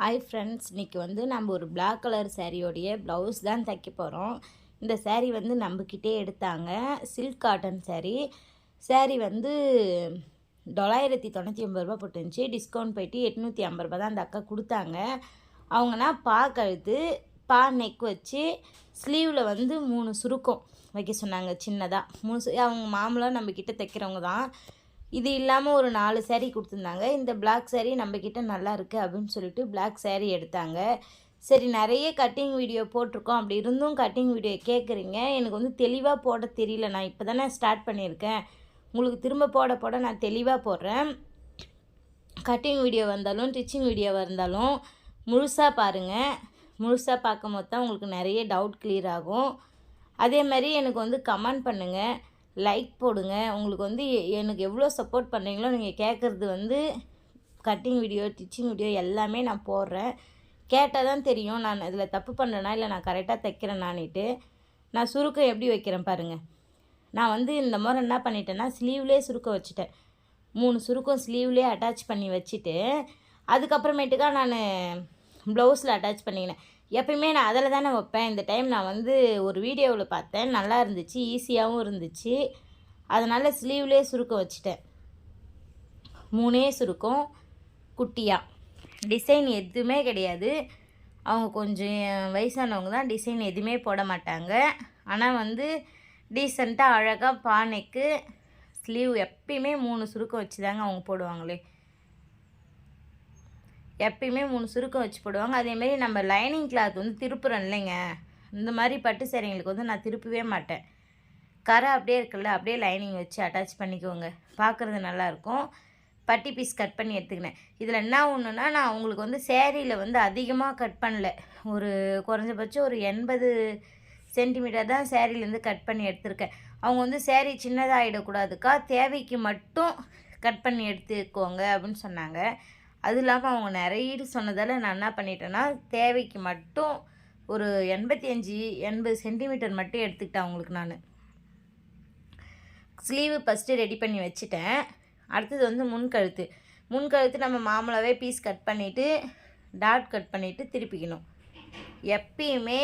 Hi friends இன்றைக்கி வந்து நம்ம ஒரு பிளாக் கலர் சேரீயோடைய ப்ளவுஸ் தான் தைக்க போகிறோம் இந்த சேரீ வந்து நம்மக்கிட்டே எடுத்தாங்க. சில்க் காட்டன் சேரீ சேரீ வந்து தொள்ளாயிரத்தி தொண்ணூற்றி ஐம்பது ரூபா போட்டுருந்துச்சு. டிஸ்கவுண்ட் போயிட்டு எட்நூற்றி ஐம்பது ரூபா தான் அந்த அக்கா கொடுத்தாங்க. அவங்கன்னா பா கழுத்து பா நெக் வச்சு ஸ்லீவில் வந்து மூணு சுருக்கம் வைக்க சொன்னாங்க சின்னதாக மூணு அவங்க மாமூலாக நம்மக்கிட்ட தைக்கிறவங்க தான். இது இல்லாமல் ஒரு நாலு சேரீ கொடுத்துருந்தாங்க. இந்த பிளாக் சேரீ நம்மக்கிட்ட நல்லா இருக்குது அப்படின்னு சொல்லிட்டு பிளாக் சேரீ எடுத்தாங்க. சரி நிறைய கட்டிங் வீடியோ போட்டிருக்கோம். அப்படி இருந்தும் கட்டிங் வீடியோ கேட்குறீங்க எனக்கு வந்து தெளிவாக போட தெரியல. நான் இப்போ தானே ஸ்டார்ட் பண்ணியிருக்கேன். உங்களுக்கு திரும்ப போட போட நான் தெளிவாக போடுறேன். கட்டிங் வீடியோ வந்தாலும் டிச்சிங் வீடியோ வந்தாலும் முழுசாக பாருங்கள் முழுசாக பார்க்கும் போது தான் உங்களுக்கு நிறைய டவுட் கிளியர் ஆகும். அதே மாதிரி எனக்கு வந்து கமெண்ட் பண்ணுங்கள் லைக் போடுங்க. உங்களுக்கு வந்து எனக்கு எவ்வளோ சப்போர்ட் பண்ணுறீங்களோ நீங்கள் கேட்குறது வந்து கட்டிங் வீடியோ டிச்சிங் வீடியோ எல்லாமே நான் போடுறேன். கேட்டால் தான் தெரியும் நான் இதில் தப்பு பண்ணுறேனா இல்லை நான் கரெக்டாக தைக்கிறேன் நானிட்டு நான் சுருக்கம் எப்படி வைக்கிறேன் பாருங்கள் நான் வந்து இந்த முறை என்ன பண்ணிட்டேன்னா ஸ்லீவ்லேயே சுருக்கம் வச்சுட்டேன். மூணு சுருக்கம் ஸ்லீவ்லேயே அட்டாச் பண்ணி வச்சுட்டு அதுக்கப்புறமேட்டுக்கா நான் ப்ளவுஸில் அட்டாச் பண்ணிக்கினேன். எப்பயுமே நான் அதில் தானே வைப்பேன். இந்த டைம் நான் வந்து ஒரு வீடியோவில் பார்த்தேன். நல்லா இருந்துச்சு ஈஸியாகவும் இருந்துச்சு. அதனால் ஸ்லீவ்லேயே சுருக்கம் வச்சுட்டேன். மூணே சுருக்கம் குட்டியாக டிசைன் எதுவுமே கிடையாது. அவங்க கொஞ்சம் வயசானவங்க தான் டிசைன் எதுவுமே போட மாட்டாங்க. ஆனால் வந்து டீசெண்டாக அழகாக பானைக்கு ஸ்லீவ் எப்பயுமே மூணு சுருக்கம் வச்சு தாங்க அவங்க போடுவாங்களே. எப்பயுமே மூணு சுருக்கம் வச்சு போடுவாங்க. அதேமாரி நம்ம லைனிங் கிளாத் வந்து திருப்புறோம் இல்லைங்க. இந்த மாதிரி பட்டு சேரீங்களுக்கு வந்து நான் திருப்பவே மாட்டேன். கரை அப்படியே இருக்குல்ல அப்படியே லைனிங் வச்சு அட்டாச் பண்ணிக்கோங்க. பார்க்குறது நல்லாயிருக்கும் பட்டி பீஸ் கட் பண்ணி எடுத்துக்கினேன். இதில் என்ன ஒன்றுனா நான் உங்களுக்கு வந்து சேரீயில் வந்து அதிகமாக கட் பண்ணல. ஒரு குறைஞ்சபட்சம் ஒரு எண்பது சென்டிமீட்டர் தான் சேரீலேருந்து கட் பண்ணி எடுத்திருக்கேன். அவங்க வந்து சேரீ சின்னதாகிடக்கூடாதுக்கா தேவைக்கு மட்டும் கட் பண்ணி எடுத்துக்கோங்க அப்படின்னு சொன்னாங்க. அது இல்லாமல் அவங்க நிறைய சொன்னதால் நான் என்ன பண்ணிட்டேன்னா தேவைக்கு மட்டும் ஒரு எண்பத்தி அஞ்சு எண்பது சென்டிமீட்டர் மட்டும் எடுத்துக்கிட்டேன் அவங்களுக்கு நான். ஸ்லீவு ஃபஸ்ட்டு ரெடி பண்ணி வச்சுட்டேன். அடுத்தது வந்து முன்கழுத்து முன்கழுத்து நம்ம மாமூலாகவே பீஸ் கட் பண்ணிவிட்டு டாட் கட் பண்ணிவிட்டு திருப்பிக்கணும். எப்பயுமே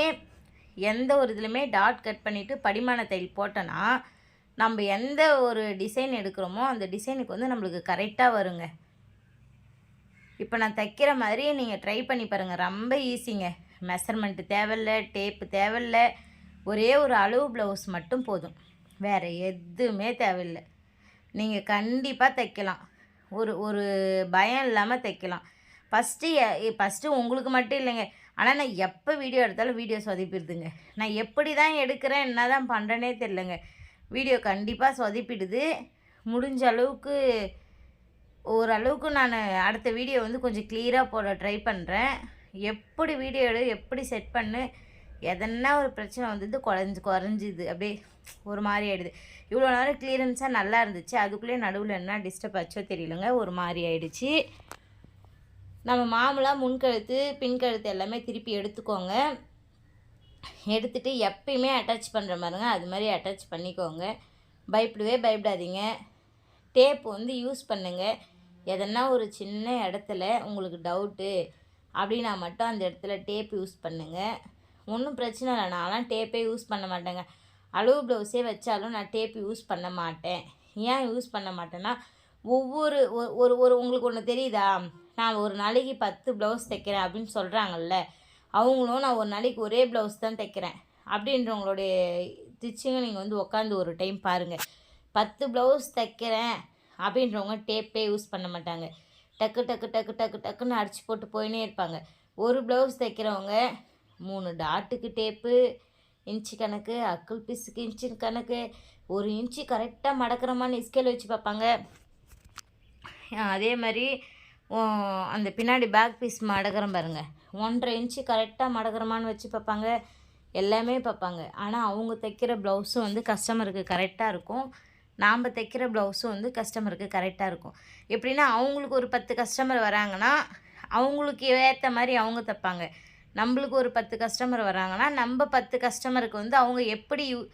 எந்த ஒரு இதுலையுமே டாட் கட் பண்ணிவிட்டு படிமான தையல் போட்டோன்னா நம்ம எந்த ஒரு டிசைன் எடுக்கிறோமோ அந்த டிசைனுக்கு வந்து நம்மளுக்கு கரெக்டாக வருங்க. இப்போ நான் தைக்கிற மாதிரி நீங்கள் ட்ரை பண்ணி பாருங்கள் ரொம்ப ஈஸிங்க மெஷர்மெண்ட்டு தேவையில்ல டேப்பு தேவையில்லை. ஒரே ஒரு அளவு ப்ளவுஸ் மட்டும் போதும். வேறு எதுவுமே தேவையில்லை. நீங்கள் கண்டிப்பாக தைக்கலாம். ஒரு ஒரு பயம் இல்லாமல் தைக்கலாம். ஃபஸ்ட்டு ஃபஸ்ட்டு உங்களுக்கு மட்டும் இல்லைங்க. ஆனால் நான் எப்போ வீடியோ எடுத்தாலும் வீடியோ சொதப்பிடுதுங்க. நான் எப்படி தான் எடுக்கிறேன் என்ன தான் பண்ணுறேனே தெரிலங்க வீடியோ கண்டிப்பாக சொதப்பிடுது. முடிஞ்ச அளவுக்கு ஓரளவுக்கு நான் அடுத்த வீடியோ வந்து கொஞ்சம் கிளியராக போட ட்ரை பண்ணுறேன் எப்படி வீடியோ எடு எப்படி செட் பண்ணு எதனா ஒரு பிரச்சனை வந்தது குறைஞ்சி குறைஞ்சிது அப்படியே ஒரு மாதிரி ஆகிடுது இவ்வளோ நேரம் கிளியரன்ஸாக நல்லா இருந்துச்சு. அதுக்குள்ளேயே நடுவில் என்ன டிஸ்டர்ப் ஆச்சோ தெரியலங்க ஒரு மாதிரி ஆகிடுச்சு நம்ம மாமூலாக முன்கழுத்து பின்கழுத்து எல்லாமே திருப்பி எடுத்துக்கோங்க. எடுத்துட்டு எப்பயுமே அட்டாச் பண்ணுற மாதிரிங்க அது மாதிரி அட்டாச் பண்ணிக்கோங்க. பயப்படவே பயப்படாதீங்க. டேப் வந்து யூஸ் பண்ணுங்கள் எதனா ஒரு சின்ன இடத்துல உங்களுக்கு டவுட்டு அப்படின்னா மட்டும் அந்த இடத்துல டேப் யூஸ் பண்ணுங்க. ஒன்றும் பிரச்சனை இல்லை. நான்லாம் டேப்பே யூஸ் பண்ண மாட்டேங்க. அளவு ப்ளவுஸே வச்சாலும் நான் டேப் யூஸ் பண்ண மாட்டேன். ஏன் யூஸ் பண்ண மாட்டேன்னா ஒவ்வொரு ஒரு ஒரு உங்களுக்கு ஒன்று தெரியுதா? நான் ஒரு நாளைக்கு பத்து ப்ளவுஸ் தைக்கிறேன் அப்படின்னு சொல்கிறாங்கல்ல அவங்களும் நான் ஒரு நாளைக்கு ஒரே ப்ளவுஸ் தான் தைக்கிறேன். அப்படின்றவங்களுடைய ஸ்டிச்சிங்கை நீங்கள் வந்து உட்காந்து ஒரு டைம் பாருங்கள் பத்து ப்ளவுஸ் தைக்கிறேன் அப்படின்றவங்க டேப்பே யூஸ் பண்ண மாட்டாங்க. டக்கு டக்கு டக்கு டக்கு டக்குன்னு அடிச்சு போட்டு போயினே இருப்பாங்க. ஒரு ப்ளவுஸ் தைக்கிறவங்க மூணு டாட்டுக்கு டேப்பு இன்ச்சு கணக்கு அக்குள் பீஸுக்கு இன்ச்சு கணக்கு ஒரு இன்ச்சு கரெக்டாக மடக்கிறோமான்னு ஸ்கேல் வச்சு பார்ப்பாங்க. அதே மாதிரி அந்த பின்னாடி பேக் பீஸ் மடக்கிறோம் பாருங்கள் ஒன்றரை இன்ச்சு கரெக்டாக மடக்கிறமான்னு வச்சு பார்ப்பாங்க. எல்லாமே பார்ப்பாங்க. ஆனால் அவங்க தைக்கிற ப்ளவுஸும் வந்து கஸ்டமருக்கு கரெக்டாக இருக்கும். நாம் தைக்கிற ப்ளவுஸும் வந்து கஸ்டமருக்கு கரெக்டாக இருக்கும். எப்படின்னா அவங்களுக்கு ஒரு பத்து கஸ்டமர் வராங்கன்னா அவங்களுக்கு ஏற்ற மாதிரி அவங்க தைப்பாங்க. நம்மளுக்கு ஒரு பத்து கஸ்டமர் வராங்கன்னா நம்ம பத்து கஸ்டமருக்கு வந்து அவங்க எப்படி யூ-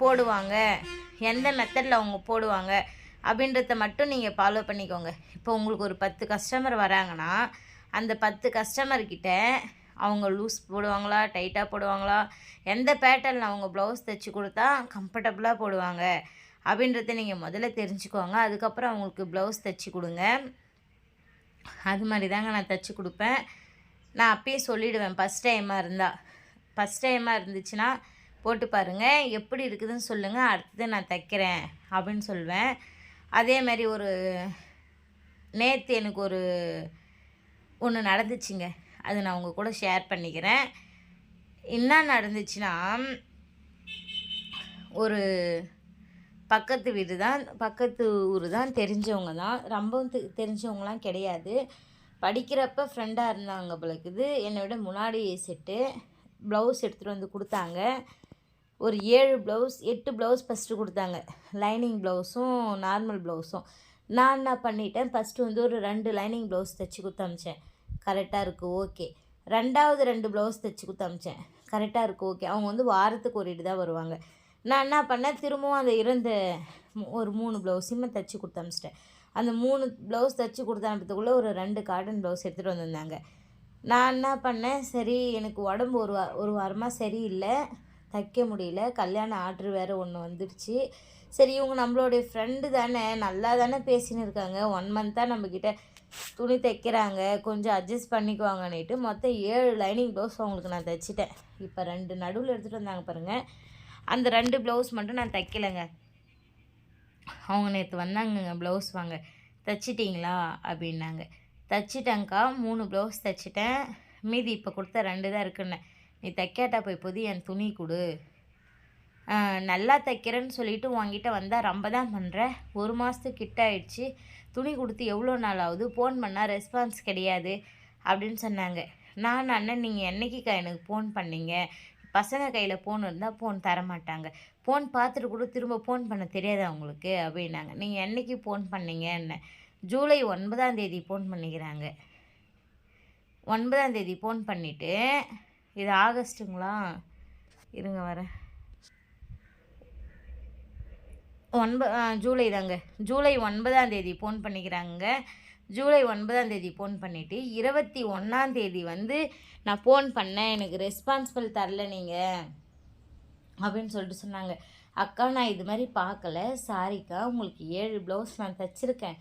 போடுவாங்க? எந்த மெத்தடில் அவங்க போடுவாங்க? அப்படின்றத மட்டும் நீங்கள் ஃபாலோ பண்ணிக்கோங்க. இப்போ உங்களுக்கு ஒரு பத்து கஸ்டமர் வராங்கன்னா அந்த பத்து கஸ்டமர்கிட்ட அவங்க லூஸ் போடுவாங்களா டைட்டாக போடுவாங்களா? எந்த பேட்டர்னில் அவங்க ப்ளவுஸ் தைச்சி கொடுத்தா கம்ஃபர்டபுளாக போடுவாங்க? அப்படின்றத நீங்கள் முதல்ல தெரிஞ்சுக்கோங்க. அதுக்கப்புறம் அவங்களுக்கு ப்ளவுஸ் தைச்சி கொடுங்க. அது மாதிரி தாங்க நான் தைச்சி கொடுப்பேன். நான் அப்பயே சொல்லிவிடுவேன் ஃபஸ்ட் டைமாக இருந்தால் ஃபஸ்ட் டைமாக இருந்துச்சுன்னா போட்டு பாருங்கள் எப்படி இருக்குதுன்னு சொல்லுங்கள் அடுத்தது நான் தைக்கிறேன் அப்படின்னு சொல்லுவேன். அதே மாதிரி ஒரு நேற்று எனக்கு ஒரு ஒன்று நடந்துச்சுங்க. அது நான் உங்கள் கூட ஷேர் பண்ணிக்கிறேன். என்ன நடந்துச்சுன்னா ஒரு பக்கத்து வீடு தான் பக்கத்து ஊர் தான் தெரிஞ்சவங்க தான் ரொம்பவும் தெ தெரிஞ்சவங்களாம் கிடையாது. படிக்கிறப்ப ஃப்ரெண்டாக இருந்தாங்க போலக்குது என்னை விட முன்னாடி செட்டு ப்ளவுஸ் எடுத்துகிட்டு வந்து கொடுத்தாங்க. ஒரு ஏழு ப்ளவுஸ் எட்டு ப்ளவுஸ் ஃபஸ்ட்டு கொடுத்தாங்க. லைனிங் ப்ளவுஸும் நார்மல் ப்ளவுஸும் நான் என்ன பண்ணிட்டேன்? ஃபஸ்ட்டு வந்து ஒரு ரெண்டு லைனிங் ப்ளவுஸ் தைச்சி கொடுத்தமிச்சேன் கரெக்டாக இருக்குது ஓகே ரெண்டாவது ரெண்டு ப்ளவுஸ் தைச்சி கொடுத்தமிச்சேன் கரெக்டாக இருக்குது ஓகே அவங்க வந்து வாரத்துக்கு ஒரு இட்டு தான் வருவாங்க. நான் என்ன பண்ணேன்? திரும்பவும் அந்த இருந்த ஒரு மூணு ப்ளவுஸுமே தைச்சி கொடுத்து அனுப்பிச்சிட்டேன். அந்த மூணு ப்ளவுஸ் தைச்சி கொடுத்து அனுப்புறதுக்குள்ளே ஒரு ரெண்டு காட்டன் ப்ளவுஸ் எடுத்துகிட்டு வந்திருந்தாங்க. நான் என்ன பண்ணேன்? சரி எனக்கு உடம்பு ஒரு வா ஒரு வாரமாக சரியில்லை. தைக்க முடியல. கல்யாண ஆர்டர் வேறு ஒன்று வந்துடுச்சு. சரி இவங்க நம்மளுடைய ஃப்ரெண்டு தானே. நல்லா தானே பேசின்னு இருக்காங்க. ஒன் மந்த்தாக நம்மக்கிட்ட துணி தைக்கிறாங்க. கொஞ்சம் அட்ஜஸ்ட் பண்ணிக்குவாங்கன்னுட்டு மொத்தம் ஏழு லைனிங் ப்ளவுஸ் அவங்களுக்கு நான் தைச்சிட்டேன். இப்போ ரெண்டு நடுவில் எடுத்துகிட்டு வந்தாங்க பாருங்கள் அந்த ரெண்டு ப்ளவுஸ் மட்டும் நான் தைக்கலைங்க. அவங்க நேற்று வந்தாங்கங்க ப்ளவுஸ் வாங்க. தைச்சிட்டிங்களா? அப்படின்னாங்க. தைச்சிட்டேங்க்கா மூணு ப்ளவுஸ் தைச்சிட்டேன். மீதி இப்போ கொடுத்த ரெண்டு தான் இருக்குன்னு. நீ தைக்காட்டா போய் போது என் துணி கொடு. நல்லா தைக்கிறேன்னு சொல்லிட்டு உங்ககிட்ட வந்தால் ரொம்ப தான் பண்ணுறேன் ஒரு மாதத்துக்கு கிட்ட ஆயிடுச்சு. துணி கொடுத்து எவ்வளோ நாள் ஆகுது? ஃபோன் பண்ணால் ரெஸ்பான்ஸ் கிடையாது. அப்படின்னு சொன்னாங்க. நான் அண்ணன் நீங்கள் என்றைக்கிக்கா எனக்கு ஃபோன் பண்ணீங்க? பசங்க கையில் ஃபோன் இருந்தால் ஃபோன் தர மாட்டாங்க ஃபோன் பார்த்துட்டு கூட திரும்ப ஃபோன் பண்ண தெரியாதா உங்களுக்கு அப்படின்னாங்க. நீங்கள் என்னைக்கு ஃபோன் பண்ணீங்கன்னு. ஜூலை ஒன்பதாம் தேதி ஃபோன் பண்ணிக்கிறாங்க. ஒன்பதாம் தேதி ஃபோன் பண்ணிவிட்டு இது ஆகஸ்ட்டுங்களா? இருங்க வரேன். ஒன்ப ஜூலை தாங்க. ஜூலை ஒன்பதாம் தேதி ஃபோன் பண்ணிக்கிறாங்க. ஜூலை ஒன்பதாம் தேதி ஃபோன் பண்ணிவிட்டு இருபத்தி ஒன்றாம் தேதி வந்து நான் ஃபோன் பண்ணேன். எனக்கு ரெஸ்பான்சிபிள் தரல நீங்கள் அப்படின்னு சொல்லிட்டு சொன்னாங்க. அக்கா நான் இது மாதிரி பார்க்கல. சாரிக்கா உங்களுக்கு ஏழு ப்ளவுஸ் நான் தைச்சிருக்கேன்.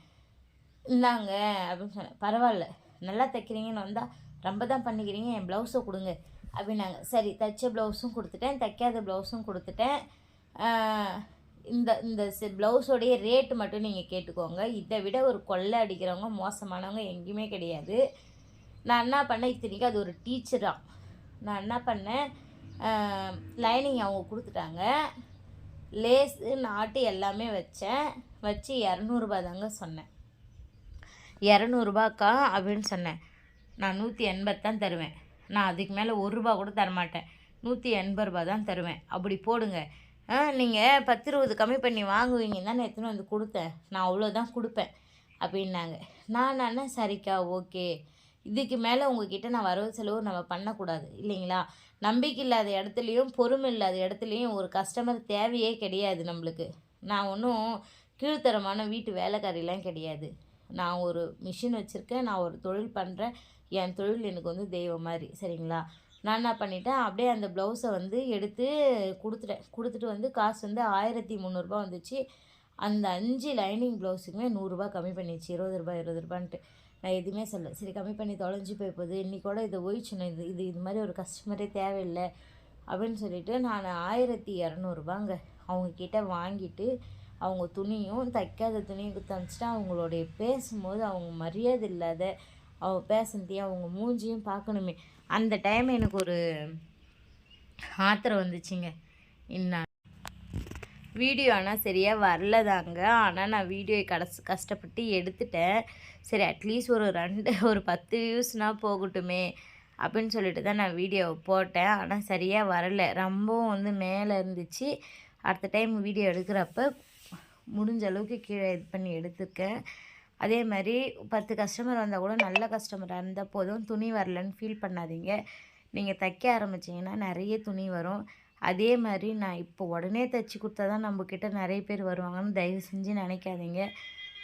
இந்தாங்க அப்படின்னு சொன்னேன். பரவாயில்ல. நல்லா தைக்கிறீங்கன்னு வந்தால் ரொம்ப தான் பண்ணிக்கிறீங்க. என் ப்ளவுஸை கொடுங்க. அப்படின்னாங்க. சரி தைச்ச ப்ளவுஸும் கொடுத்துட்டேன். தைக்காத ப்ளவுஸும் கொடுத்துட்டேன். இந்த இந்த ப்ளவுஸோடைய ரேட்டு மட்டும் நீங்கள் கேட்டுக்கோங்க. இதை விட ஒரு கொள்ளை அடிக்கிறவங்க மோசமானவங்க எங்கேயுமே கிடையாது. நான் என்ன பண்ணேன்? இத்தனைக்கு அது ஒரு டீச்சரா நான் என்ன பண்ணேன்? லைனிங் அவங்க கொடுத்துட்டாங்க. லேஸு நாட்டு எல்லாமே வச்சேன். வச்சு இரநூறுபா தாங்க சொன்னேன். இரநூறுபாக்கா அப்படின்னு சொன்னேன். நான் நூற்றி எண்பது தருவேன். நான் அதுக்கு மேலே ஒரு ரூபா கூட தரமாட்டேன். நூற்றி எண்பது ரூபா தான் தருவேன். அப்படி போடுங்க. ஆ நீங்கள் பத்து இருபது கம்மி பண்ணி வாங்குவீங்கன்னு தான் எத்தனை வந்து கொடுத்தேன். நான் அவ்வளோதான் கொடுப்பேன் அப்படின்னாங்க. நான் நான் சரிக்கா ஓகே. இதுக்கு மேலே உங்ககிட்ட நான் வரவு செலவு நம்ம பண்ணக்கூடாது இல்லைங்களா? நம்பிக்கை இல்லாத இடத்துலையும் பொறுமை இல்லாத இடத்துலையும் ஒரு கஸ்டமர் தேவையே கிடையாது நம்மளுக்கு. நான் ஒன்றும் கீழ்த்தரமான வீட்டு வேலைக்காரிலாம் கிடையாது. நான் ஒரு மிஷின் வச்சுருக்கேன் நான் ஒரு தொழில் பண்ணுறேன் என் தொழில் எனக்கு வந்து தெய்வம் மாதிரி சரிங்களா? நான் என்ன பண்ணிட்டேன் அப்படியே அந்த ப்ளவுஸை வந்து எடுத்து கொடுத்துட்டேன். கொடுத்துட்டு வந்து காசு வந்து ஆயிரத்தி முந்நூறுரூபா வந்துச்சு. அந்த அஞ்சு லைனிங் ப்ளவுஸுக்குமே நூறுரூபா கம்மி பண்ணிச்சு இருபது ரூபாய் இருபது ரூபான்ட்டு. நான் எதுவுமே சொல்ல சரி கம்மி பண்ணி தொலைஞ்சு போய் போகுது. இன்றைக்கூட இதை ஒழிச்சணும் இது இது இது மாதிரி ஒரு கஸ்டமரே தேவையில்லை. அப்படின்னு சொல்லிட்டு நான் ஆயிரத்தி இரநூறுபாங்க அவங்கக்கிட்ட வாங்கிட்டு அவங்க துணியும் தைக்காத துணியும் கொடுத்து அனுப்பிச்சிட்டு அவங்களுடைய பேசும்போது அவங்க மரியாதை இல்லாத அவங்க பேசுனதையும் அவங்க மூஞ்சியும் பார்க்கணுமே. அந்த டைம் எனக்கு ஒரு ஆத்திரம் வந்துச்சுங்க. என்ன வீடியோ ஆனால் சரியாக வரலதாங்க. ஆனால் நான் வீடியோ கடைசி கஷ்டப்பட்டு எடுத்துட்டேன். சரி அட்லீஸ்ட் ஒரு ரெண்டு ஒரு பத்து வியூஸ்னால் போகட்டுமே அப்படின்னு சொல்லிட்டு தான் நான் வீடியோ போட்டேன். ஆனால் சரியாக வரல. ரொம்பவும் வந்து மேலே இருந்துச்சு. அடுத்த டைம் வீடியோ எடுக்கிறப்ப முடிஞ்ச அளவுக்கு கீழே இது பண்ணி எடுத்துருக்கேன். அதே மாதிரி பத்து கஸ்டமர் வந்தால் கூட நல்ல கஸ்டமராக இருந்தால் போதும். துணி வரலன்னு ஃபீல் பண்ணாதீங்க. நீங்கள் தைக்க ஆரம்பிச்சிங்கன்னா நிறைய துணி வரும். அதே மாதிரி நான் இப்போ உடனே தைச்சி கொடுத்தா தான் நம்மக்கிட்ட நிறைய பேர் வருவாங்கன்னு தயவு செஞ்சு நினைக்காதீங்க.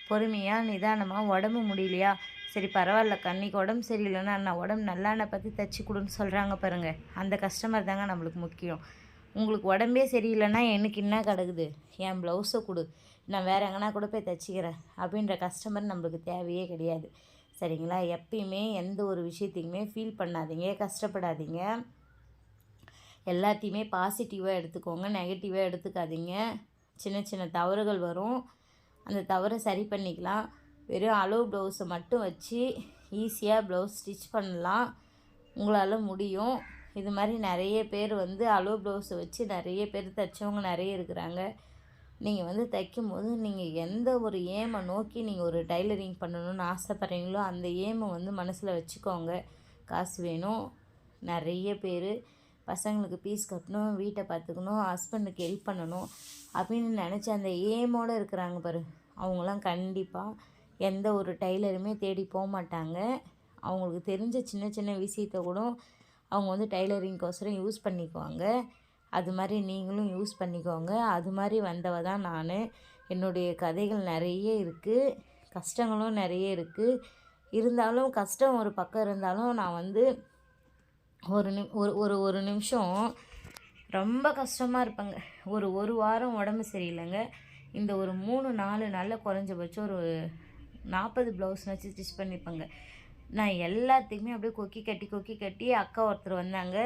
பொறுமையாக நிதானமாக உடம்பு முடியலையா? சரி பரவாயில்ல கண்ணிக்கு உடம்பு சரியில்லைன்னா நான் உடம்பு நல்லாண்ணை பற்றி தைச்சி கொடுன்னு சொல்கிறாங்க பாருங்கள் அந்த கஸ்டமர் தாங்க நம்மளுக்கு முக்கியம். உங்களுக்கு உடம்பே சரியில்லைன்னா எனக்கு என்ன கிடக்குது? என் ப்ளவுஸை கொடு. நான் வேறு எங்கன்னா கூட போய் தைச்சிக்கிறேன் அப்படின்ற கஸ்டமர் நம்மளுக்கு தேவையே கிடையாது. சரிங்களா? எப்பயுமே எந்த ஒரு விஷயத்தையுமே ஃபீல் பண்ணாதீங்க கஷ்டப்படாதீங்க. எல்லாத்தையுமே பாசிட்டிவாக எடுத்துக்கோங்க நெகட்டிவாக எடுத்துக்காதீங்க. சின்ன சின்ன தவறுகள் வரும். அந்த தவறை சரி பண்ணிக்கலாம். வெறும் அளவு ப்ளவுஸை மட்டும் வச்சு ஈஸியாக ப்ளவுஸ் ஸ்டிச் பண்ணலாம். உங்களால் முடியும். இது மாதிரி நிறைய பேர் வந்து அளவு ப்ளவுஸை வச்சு நிறைய பேர் தைச்சவங்க நிறைய இருக்கிறாங்க. நீங்கள் வந்து தைக்கும் போது நீங்கள் எந்த ஒரு ஏமை நோக்கி நீங்கள் ஒரு டைலரிங் பண்ணணும்னு ஆசைப்பட்றீங்களோ அந்த ஏமை வந்து மனசில் வச்சுக்கோங்க. காசு வேணும். நிறைய பேர் பசங்களுக்கு பீஸ் கட்டணும் வீட்டை பார்த்துக்கணும் ஹஸ்பண்டுக்கு ஹெல்ப் பண்ணணும் அப்படின்னு நினச்சி அந்த ஏமோடு இருக்கிறாங்க பாரு. அவங்களாம் கண்டிப்பாக எந்த ஒரு டைலருமே தேடி போக மாட்டாங்க. அவங்களுக்கு தெரிஞ்ச சின்ன சின்ன விஷயத்த கூட அவங்க வந்து டைலரிங்க்கோசரம் யூஸ் பண்ணிக்குவாங்க. அது மாதிரி நீங்களும் யூஸ் பண்ணிக்கோங்க. அது மாதிரி வந்தவ தான் நான். என்னுடைய கதைகள் நிறைய இருக்குது கஷ்டங்களும் நிறைய இருக்குது இருந்தாலும் கஷ்டம் ஒரு பக்கம் இருந்தாலும் நான் வந்து ஒரு நி ஒரு ஒரு ஒரு நிமிஷம் ரொம்ப கஷ்டமாக இருப்பேங்க. ஒரு ஒரு வாரம் உடம்பு சரியில்லைங்க. இந்த ஒரு மூணு நாலு நாளில் குறைஞ்சபட்சம் ஒரு நாற்பது ப்ளவுஸ் வச்சு ஸ்டிச் பண்ணிப்பேங்க. நான் எல்லாத்துக்குமே அப்படியே கொக்கி கட்டி கொக்கி கட்டி அக்கா ஒருத்தர் வந்தாங்க.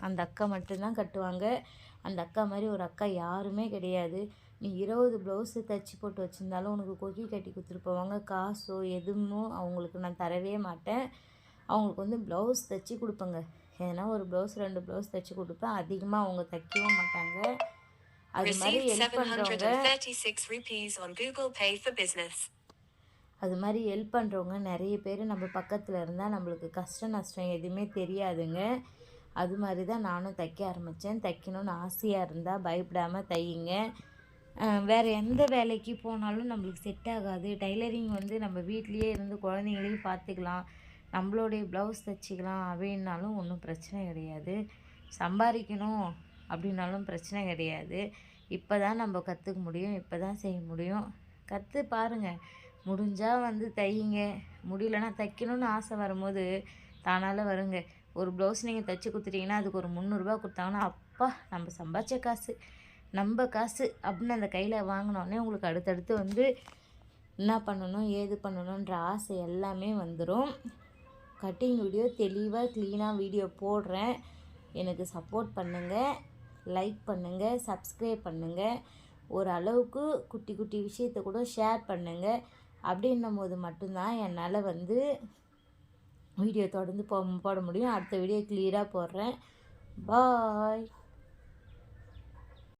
அந்த அக்கா மட்டும்தான் கட்டுவாங்க. அந்த அக்கா மாதிரி ஒரு அக்கா யாருமே கிடையாது. நீ இருபது ப்ளவுஸு தைச்சி போட்டு வச்சுருந்தாலும் உனக்கு கொக்கி கட்டி கொடுத்துட்டு போவாங்க. காசோ எதுவும் அவங்களுக்கு நான் தரவே மாட்டேன். அவங்களுக்கு வந்து ப்ளவுஸ் தைச்சி கொடுப்பேங்க. ஏன்னா ஒரு ப்ளவுஸ் ரெண்டு ப்ளவுஸ் தைச்சி கொடுப்பேன். அதிகமாக அவங்க தைக்கவும் மாட்டாங்க. அது மாதிரி ஹெல்ப் பண்ணுறவங்க அது மாதிரி ஹெல்ப் பண்ணுறவங்க நிறைய பேர் நம்ம பக்கத்தில் இருந்தால் நம்மளுக்கு கஷ்ட நஷ்டம் எதுவுமே தெரியாதுங்க. அது மாதிரி தான் நானும் தைக்க ஆரம்பித்தேன் தைக்கணும்னு ஆசையாக இருந்தால் பயப்படாமல் தையுங்க. வேறு எந்த வேலைக்கு போனாலும் நம்மளுக்கு செட் ஆகாது. டைலரிங் வந்து நம்ம வீட்லேயே இருந்து குழந்தைங்களையும் பார்த்துக்கலாம் நம்மளுடைய ப்ளவுஸ் தைச்சிக்கலாம். அப்படின்னாலும் ஒன்றும் பிரச்சனை கிடையாது. சம்பாதிக்கணும் அப்படின்னாலும் பிரச்சனை கிடையாது. இப்போ தான் நம்ம கற்றுக்க முடியும். இப்போ தான் செய்ய முடியும். கற்று பாருங்கள் முடிஞ்சால் வந்து தையுங்க. முடியலன்னா தைக்கணும்னு ஆசை வரும்போது தானால வருங்க. ஒரு ப்ளவுஸ் நீங்கள் தைச்சி கொடுத்துட்டீங்கன்னா அதுக்கு ஒரு முந்நூறுரூபா கொடுத்தாங்கன்னா அப்பா நம்ம சம்பாதிச்ச காசு நம்ம காசு அப்படின்னு அந்த கையில் வாங்கினோடனே உங்களுக்கு அடுத்தடுத்து வந்து என்ன பண்ணணும் ஏது பண்ணணுன்ற ஆசை எல்லாமே வந்துடும் கட்டிங் வீடியோ தெளிவாக க்ளீனாக வீடியோ போடுறேன். எனக்கு சப்போர்ட் பண்ணுங்கள் லைக் பண்ணுங்கள் சப்ஸ்கிரைப் பண்ணுங்கள் ஒரு அளவுக்கு குட்டி குட்டி விஷயத்தை கூட ஷேர் பண்ணுங்கள் அப்படின்னும் போது மட்டும்தான் என்னால் வந்து வீடியோ தொடர்ந்து போ போட முடியும். அடுத்த வீடியோ கிளியராக போடுறேன். பாய்